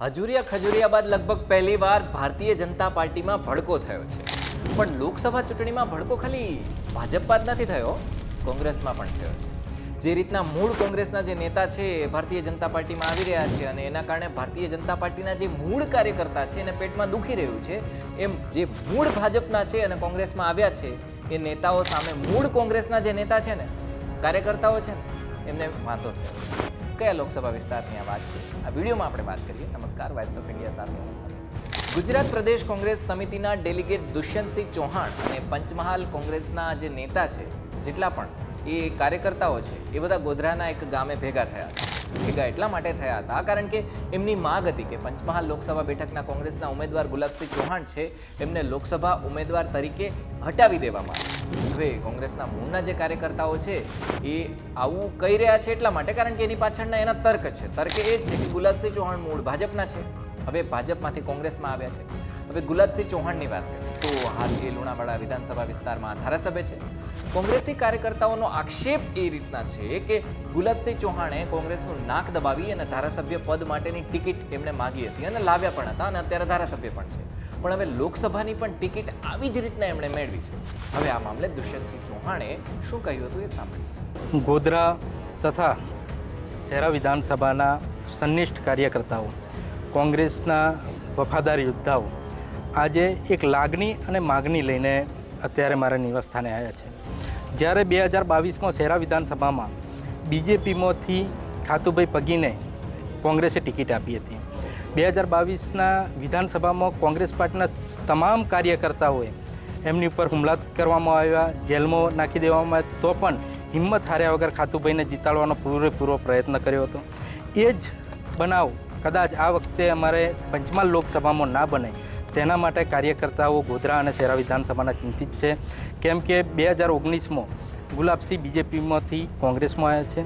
હજુરિયા ખજુરિયા બાદ લગભગ પહેલીવાર ભારતીય જનતા પાર્ટીમાં ભડકો થયો છે. પણ લોકસભા ચૂંટણીમાં ભડકો ખાલી ભાજપ બાદ નથી થયો, કોંગ્રેસમાં પણ થયો છે. જે રીતના મૂળ કોંગ્રેસના જે નેતા છે, ભારતીય જનતા પાર્ટીમાં આવી રહ્યા છે અને એના કારણે ભારતીય જનતા પાર્ટીના જે મૂળ કાર્યકર્તા છે, એને પેટમાં દુખી રહ્યું છે, એમ જે મૂળ ભાજપના છે અને કોંગ્રેસમાં આવ્યા છે, એ નેતાઓ સામે મૂળ કોંગ્રેસના જે નેતા છે ને, કાર્યકર્તાઓ છે ને, એમને વાંધો થયો છે. કયા લોકસભા વિસ્તારની આ વાત છે? આ વિડીયોમાં આપણે વાત કરીએ. નમસ્કાર વાઇબ્સ ઓફ ઇન્ડિયા સાથે ગુજરાત પ્રદેશ કોંગ્રેસ સમિતિના ડેલિગેટ દુષ્યંતસિંહ ચૌહાણ અને પંચમહાલ કોંગ્રેસના જે નેતા છે, જેટલા પણ એ કાર્યકર્તાઓ છે, એ બધા ગોધરાના એક ગામે ભેગા થયા ભેગા એટલા માટે થયા હતા, કારણ કે એમની માગ હતી કે પંચમહાલ લોકસભા બેઠકના કોંગ્રેસના ઉમેદવાર ગુલાબસિંહ ચૌહાણ છે, એમને લોકસભા ઉમેદવાર તરીકે હટાવી દેવામાં આવે. હવે કોંગ્રેસના મૂળના જે કાર્યકર્તાઓ છે, એ આવું કહી રહ્યા છે એટલા માટે, કારણ કે એની પાછળના એના તર્ક છે. તર્ક એ છે કે ગુલાબસિંહ ચૌહાણ મૂળ ભાજપના છે. હવે ભાજપમાંથી કોંગ્રેસમાં આવ્યા છે. હવે ગુલાબસિંહ ચૌહાણની વાત કરીએ તો હાલ એ લુણાવાડા વિધાનસભા વિસ્તારમાં ધારાસભ્ય છે. કોંગ્રેસી કાર્યકર્તાઓનો આક્ષેપ એ રીતના છે કે ગુલાબસિંહ ચૌહાણે કોંગ્રેસનું નાક દબાવી અને ધારાસભ્ય પદ માટેની ટિકિટ એમણે માગી હતી અને લાવ્યા પણ હતા અને અત્યારે ધારાસભ્ય પણ છે. પણ હવે લોકસભાની પણ ટિકિટ આવી જ રીતના એમણે મેળવી છે. હવે આ મામલે દુષ્યંતસિંહ ચૌહાણે શું કહ્યું હતું એ સાંભળ્યું ગોધરા તથા શહેરા વિધાનસભાના સંનિષ્ઠ કાર્યકર્તાઓ કોંગ્રેસના વફાદાર યોદ્ધાઓ આજે એક લાગણી અને માગણી લઈને અત્યારે મારા નિવાસસ્થાને આવ્યા છે. જ્યારે બે હજાર બાવીસમાં શહેરા વિધાનસભામાં બીજેપીમાંથી ખાતુભાઈ પગીને કોંગ્રેસે ટિકિટ આપી હતી. બે હજાર બાવીસના વિધાનસભામાં કોંગ્રેસ પાર્ટીના તમામ કાર્યકર્તાઓએ એમની ઉપર હુમલા કરવામાં આવ્યા, જેલમાં નાખી દેવામાં આવ્યા, તો પણ હિંમત હાર્યા વગર ખાતુભાઈને જીતાડવાનો પૂરેપૂરો પ્રયત્ન કર્યો હતો. એ જ બનાવ કદાચ આ વખતે અમારે પંચમહાલ લોકસભામાં ના બને. તેના માટે કાર્યકર્તાઓ ગોધરા અને શહેરા વિધાનસભાના ચિંતિત છે. કેમ કે બે હજાર ઓગણીસમાં ગુલાબસિંહ બીજેપીમાંથી કોંગ્રેસમાં આવ્યા છે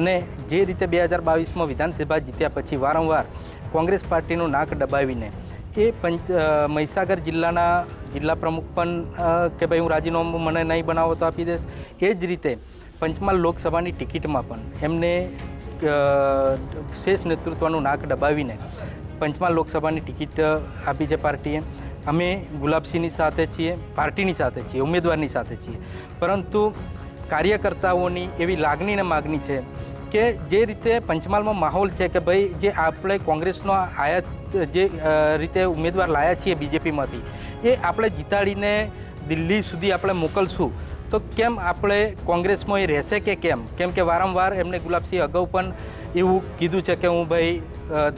અને જે રીતે બે હજાર બાવીસમાં વિધાનસભા જીત્યા પછી વારંવાર કોંગ્રેસ પાર્ટીનું નાક દબાવીને એ પંચ મહીસાગર જિલ્લાના જિલ્લા પ્રમુખ પણ કે ભાઈ હું રાજીનામું મને નહીં બનાવો તો આપી દઈશ એ જ રીતે પંચમહાલ લોકસભાની ટિકિટમાં પણ એમને શેષ નેતૃત્વનું નાક દબાવીને પંચમહાલ લોકસભાની ટિકિટ આપી છે પાર્ટીએ. અમે ગુલાબસિંહની સાથે છીએ, પાર્ટીની સાથે છીએ, ઉમેદવારની સાથે છીએ. પરંતુ કાર્યકર્તાઓની એવી લાગણી ને માગણી છે કે જે રીતે પંચમહાલમાં માહોલ છે કે ભાઈ જે આપણે કોંગ્રેસનો આયાત, જે રીતે ઉમેદવાર લાયા છીએ બીજેપીમાંથી, એ આપણે જીતાડીને દિલ્હી સુધી આપણે મોકલશું. તો કેમ આપણે કોંગ્રેસમાં એ રહેશે કે કેમ? કેમ કે વારંવાર એમને ગુલાબસિંહ અગાઉ પણ એવું કીધું છે કે હું ભાઈ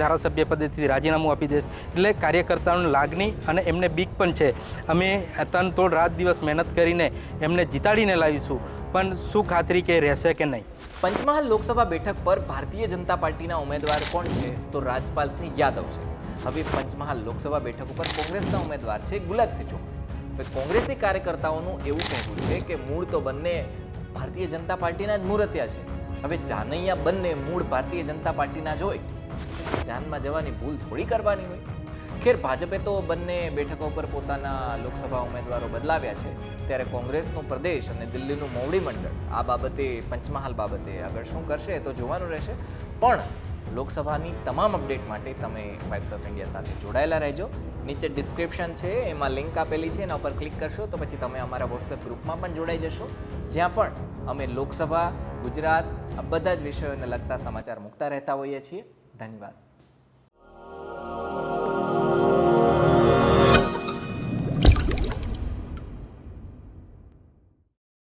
ધારાસભ્ય પદેથી રાજીનામું આપી દઈશ. એટલે કાર્યકર્તાઓની લાગણી અને એમને બીક પણ છે. અમે તનતોડ રાત દિવસ મહેનત કરીને એમને જીતાડીને લાવીશું. પણ શું ખાતરી કે રહેશે કે નહીં? પંચમહાલ લોકસભા બેઠક પર ભારતીય જનતા પાર્ટીના ઉમેદવાર કોણ છે? તો રાજપાલસિંહ યાદવ છે. હવે પંચમહાલ લોકસભા બેઠક ઉપર કોંગ્રેસના ઉમેદવાર છે ગુલાબસિંહ ચૌહાણ. કોંગ્રેસી કાર્યકર્તાઓનું એવું કહેવું છે કે મૂળ તો બંને ભારતીય જનતા પાર્ટીના જ મૂર્ત્યા છે. હવે જાનૈયા બંને મૂળ ભારતીય જનતા પાર્ટીના જ હોય. જાનમાં જવાની ભૂલ થોડી કરવાની હોય. ખેર ભાજપે તો બંને બેઠકો પર પોતાના લોકસભા ઉમેદવારો બદલાવ્યા છે. ત્યારે કોંગ્રેસનું પ્રદેશ અને દિલ્હીનું મોવડી મંડળ આ બાબતે પંચમહાલ બાબતે આગળ શું કરશે તો જોવાનું રહેશે. પણ લોકસભાની તમામ અપડેટ માટે તમે વાઇબ્સ ઓફ ઇન્ડિયા સાથે જોડાયેલા રહેજો. નીચે ડિસ્ક્રિપ્શન છે, એમાં લિંક આપેલી છે, એના ઉપર ક્લિક કરશો તો પછી તમે અમારા વોટ્સએપ ગ્રુપમાં પણ જોડાઈ જશો. જ્યાં પણ અમે લોકસભા, ગુજરાત આ બધા જ વિષયોને લગતા સમાચાર મૂકતા રહેતા હોઈએ છીએ. ધન્યવાદ.